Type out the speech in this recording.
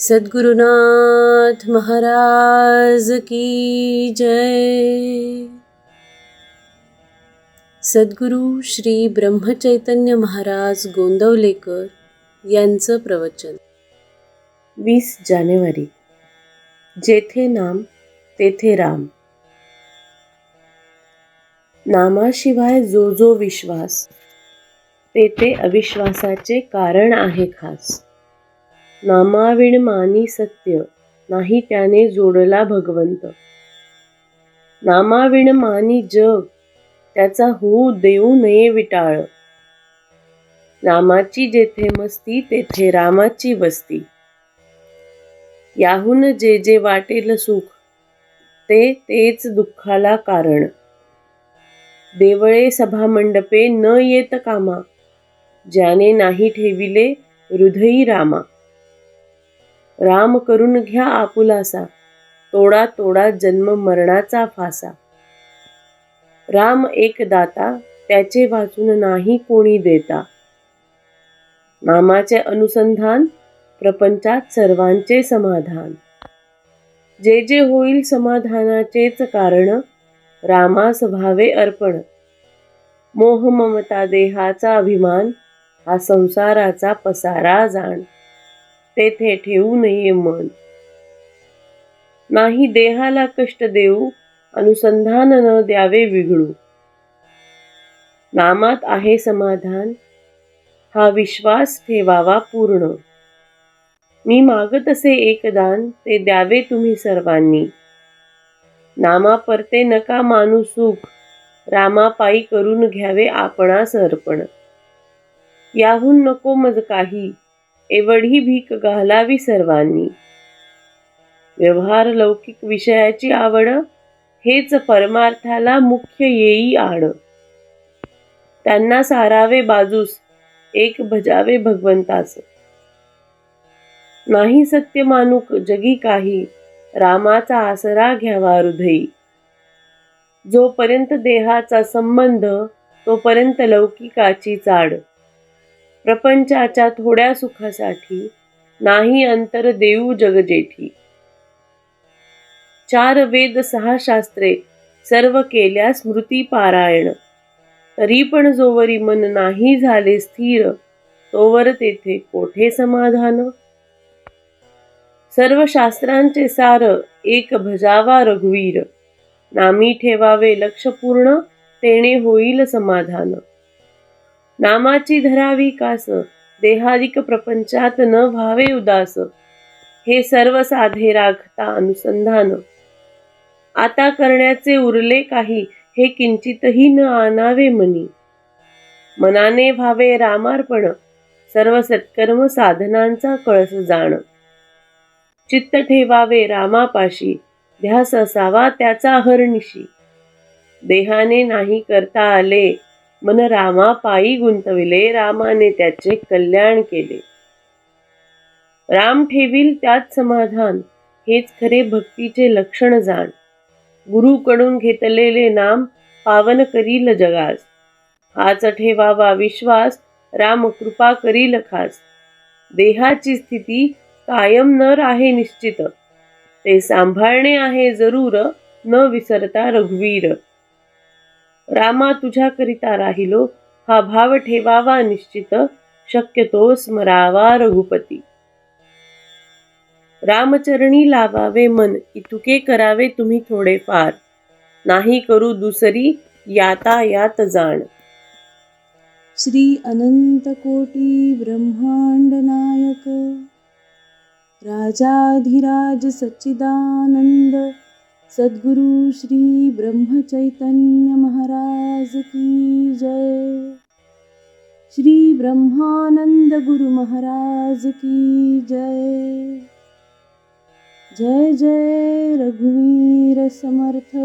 सद्गुरुनाथ महाराज की जय। सद्गुरु श्री ब्रह्मचैतन्य महाराज गोंदवलेकर यांचं प्रवचन. वीस जानेवारी. जेथे नाम तेथे राम. नामाशिवाय जो जो विश्वास तेथे अविश्वासाचे कारण आहे खास. नामाविण मानी सत्य नाही त्याने जोडला भगवंत. नामाविण मानी जग त्याचा होऊ देऊ नये विटाळ. नामाची जेथे मस्ती तेथे रामाची वस्ती. याहून जे जे वाटेल सुख ते तेच दुःखाला कारण. देवळे सभामंडपे न येत कामा ज्याने नाही ठेविले हृदयी रामा. राम करून घ्या आपुलासा. तोडा तोडा जन्म मरणाचा फासा. राम एक दाता त्याचे वाचून नाही कोणी देता. नामाचे अनुसंधान प्रपंचात सर्वांचे समाधान. जे जे होईल समाधानाचेच कारण रामास भावे अर्पण. मोह ममता देहाचा अभिमान हा संसाराचा पसारा जाण. तेथे ठेवू नये मन. नाही देहाला कष्ट देऊ अनुसंधान न द्यावे विघडू नामात आहे समाधान हा विश्वास ठेवावा पूर्ण. मी मागत असे एकदान ते द्यावे तुम्ही सर्वांनी. नामा परते नका मानू सुख रामापायी करून घ्यावे आपणास अर्पण. याहून नको मज काही एवढी भीक घालावी सर्वांनी. व्यवहार लौकिक विषयाची आवड हेच परमार्थाला मुख्य येई आड त्यांना सारावे बाजूस एक भजावे भगवंतास. नाही सत्य मानुक जगी काही रामाचा आसरा घ्यावा हृदयी. जोपर्यंत देहाचा संबंध तोपर्यंत लौकिकाची चाड. प्रपंचाच्या थोड्या सुखासाठी नाही अंतर देऊ जगजेठी. चार वेद सहा शास्त्रे सर्व केल्या स्मृती पारायण. तरी पण जोवरी मन नाही झाले स्थिर तोवर तेथे कोठे समाधान? सर्व शास्त्रांचे सार एक भजावा रघुवीर. नामी ठेवावे लक्ष पूर्ण तेणे होईल समाधान. नामाची धरावी कास? देहादिक प्रपंचात न व्हावे उदास. हे सर्व साधे राखता अनुसंधान. आता करण्याचे उरले काही हे किंचितही न आणावे मनी. मनाने व्हावे रामार्पण. सर्व सत्कर्म साधनांचा कळस जाण. चित्त ठेवावे रामापाशी. ध्यास असावा त्याचा हरनिशी देहाने नाही करता आले मन रामा पायी गुंतविले रामाने त्याचे कल्याण केले. राम ठेवील त्यात समाधान हेच खरे भक्तीचे लक्षण जाण. गुरुकडून घेतलेले नाम पावन करील जगास. हाच ठेवावा विश्वास राम कृपा करील खास. देहाची स्थिती कायम न राहे निश्चित. ते सांभाळणे आहे जरूर न विसरता रघुवीर. रामा तुझ्याकरिता राहिलो हा भाव ठेवावा निश्चित शक्यतो स्मरावा रघुपती. रामचरणी लावावे मन इतुके करावे तुम्ही थोडेफार. नाही करू दुसरी यातायात जाण. श्री अनंत कोटी ब्रह्मांड नायक. राजाधिराज सच्चिदानंद सद्गुरु श्री ब्रह्मचैतन्य महाराज की जय। श्री ब्रह्मानंद गुरु महाराज की जय। जय जय रघुवीर समर्थ